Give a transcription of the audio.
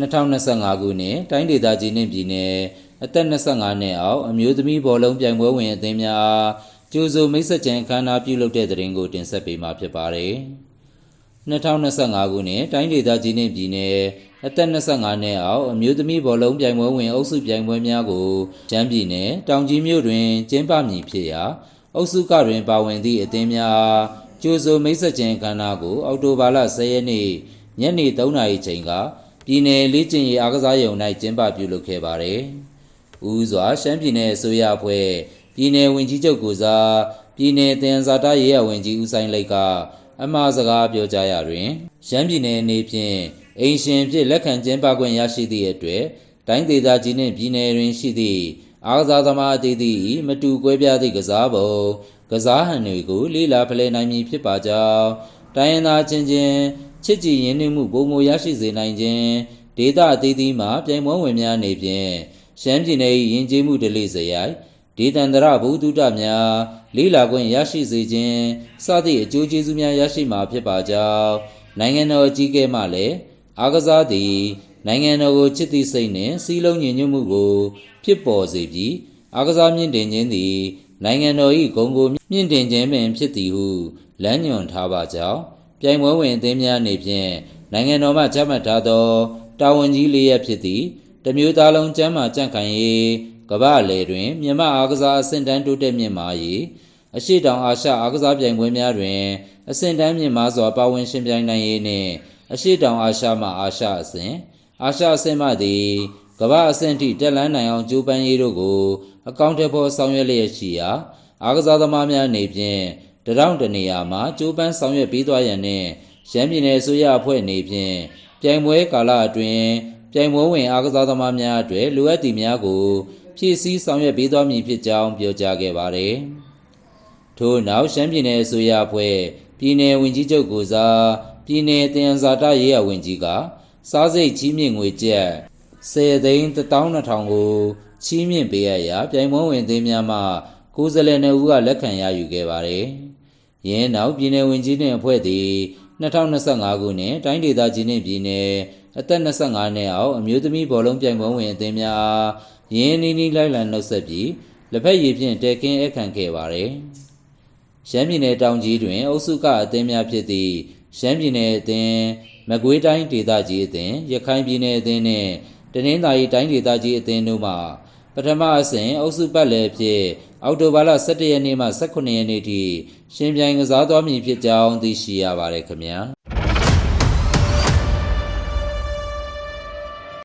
2025ခုနှစ်တိုင်းဒေသကြီးနှင့်ပြည်နယ်အသက်25နှစ်အောက်အမျိုးသမီးဘောလုံးပြိုင်ပွဲဝင်အသင်းများအားကျိုးဆိုမိတ်ဆက်ချင်အခမ်းအနားပြုလုပ်တဲ့တဲ့ရင်ကိုတင်ဆက်ပေးမှာဖြစ်ပါတယ်။2025ခုနှစ်တိုင်းဒေသကြီးနှင့်ပြည်နယ်အသက်25နှစ်အောက်အမျိုးသမီးဘောလုံးပြိုင်ပွဲဝင်အုပ်စုပြိုင်ပွဲများကိုကျမ်းပြည်နယ်တောင်ကြီးမြို့တွင်ကျင်းပမည်ဖြစ်ရာအုပ်စုကတွင်ပါဝင်သည့်အသင်းများအားကျိုးဆိုမိတ်ဆက်ချင်အခမ်းအနားကိုအောက်တိုဘာလ10ရက်နေ့ညနေ3:00နာရီချိန်က ပြည်နယ်လေးကျင်ရေးအားကစားရုံ၌ကျင်းပပြုလုပ်ခဲ့ပါတယ်။ဦးစွာရှမ်းပြည်နယ်အစိုးရအဖွဲ့ပြည်နယ်ဝန်ကြီးချုပ်ကိုစားပြည်နယ်တင်ဇာတာရေးရဝန်ကြီးဦးဆိုင်လိတ်ကအမှားစကားပြောကြားရာတွင်ရှမ်းပြည်နယ်အနေဖြင့်အိမ်ရှင်ဖြစ်လက်ခံကျင်းပခွင့်ရရှိသည့်အတွက်တိုင်းဒေသကြီးနှင့်ပြည်နယ်တွင်ရှိသည့်အားကစားသမားအသီးသီးမတူကွဲပြားသည့်ကစားပုံကစားဟန်တွေကိုလေ့လာဖလှယ်နိုင်မည်ဖြစ်ပါကြောင်းတိုင်းရင်းသားချင်းချင်း ချစ်ကြည်ရင်းနှီးမှုပုံမရရှိစေနိုင်ခြင်းဒေသအသီးသီးမှပြိုင်ပွဲဝင်များအနေဖြင့်ရှမ်းပြည်နယ်၏ယဉ်ကျေးမှုဓလေ့စရိုက်ဒေသန္တရဘုဒ္ဓတများလေးလာခွင့်ရရှိစေခြင်းစသည့်အကျိုးကျေးဇူးများရရှိမှာဖြစ်ပါကြောင်းနိုင်ငံတော်အကြီးအကဲမှလည်းအားကစားသည်နိုင်ငံတော်ကိုချစ်သည့်စိတ်နှင့်စီးလုံးညီညွတ်မှုကိုဖြစ်ပေါ်စေပြီးအားကစားမြင့်တင်ခြင်းသည်နိုင်ငံတော်၏ဂုဏ်ကိုမြင့်တင်ခြင်းပင်ဖြစ်သည်ဟုလမ်းညွှန်ထားပါကြောင်း ပြိုင်ပွဲဝင်အသင်းများအနေဖြင့်နိုင်ငံတော်မှချမှတ်ထားသောတာဝန်ကြီးလေးရပ်ဖြစ်သည့်တမျိုးသားလုံးကျမ်းမာကြံ့ခိုင်ရေးကမ္ဘာအလယ်တွင်မြန်မာအားကစားအဆင့်တန်းတိုးတက်မြင့်မာရေးအရှိတောင်အာရှအားကစားပြိုင်ပွဲများတွင်အဆင့်တန်းမြင့်မားစွာပါဝင်ရှင်ပြိုင်နိုင်ရေးနှင့်အရှိတောင်အာရှမှအာရှအဆင့်အာရှအဆင့်မှသည်ကမ္ဘာအဆင့်ထိတက်လှမ်းနိုင်အောင်ကြိုးပမ်းရေးတို့ကိုအကောင့်ထဲပေါ်ဆောင်ရွက်လျက်ရှိရာအားကစားသမားများအနေဖြင့် တရောင်းတနေရာမှာကြိုးပမ်းဆောင်ရွက်ပေးသွားရန်နှင့်ရန်ပြည်နယ်အစိုးရအဖွဲ့အနေဖြင့်ပြိုင်ပွဲကာလအတွင်းပြိုင်ပွဲဝင်အားကစားသမားများအတွက်လိုအပ်သည့်များကိုဖြည့်ဆည်းဆောင်ရွက်ပေးသွားမည်ဖြစ်ကြောင်းပြောကြားခဲ့ပါတယ်။ထို့နောက်ရှမ်းပြည်နယ်အစိုးရအဖွဲ့ပြည်내ဝင်ကြီးချုပ်ကိုစားပြည်내တယံဇာတရေးရဝင်ကြီးကစားစိတ်ချီးမြှင့်ငွေကျပ်10သိန်း12000ကိုချီးမြှင့်ပေးရရာပြိုင်ပွဲဝင်အသင်းများမှ ကိုယ်စားလှယ်နှစ်ဦးကလက်ခံရယူခဲ့ပါတယ်။ယင်းနောက်ပြည်내ဝင်ကြီးနှင့်အဖွဲ့သည်2025ခုနှစ်တိုင်းဒေသကြီးနှင့်ပြည်내အသက်25နှစ်အောက်အမျိုးသမီးဘောလုံးပြိုင်ပွဲဝင်အသင်းများအားရင်းနှီးနှီးလိုက်လံနှုတ်ဆက်ပြီးလက်ဖက်ရည်ဖြင့်တဲကင်းအခန့်ခဲ့ပါတယ်။ရှမ်းပြည်နယ်တောင်ကြီးတွင် အုပ်စုကအသင်းများဖြစ်သည့်ရှမ်းပြည်နယ်အသင်းမကွေးတိုင်းဒေသကြီးအသင်းရခိုင်ပြည်နယ်အသင်းနှင့်တနင်္သာရီတိုင်းဒေသကြီးအသင်းတို့မှပထမအဆင့်အုပ်စုပတ်လည်ဖြစ် အောက်တိုဘာလ17ရက်နေ့မှ18ရက်နေ့ထိရှင်ပြိုင်ကစားသွားမည်ဖြစ်ကြောင်းသိရှိရပါတယ်ခင်ဗျာ။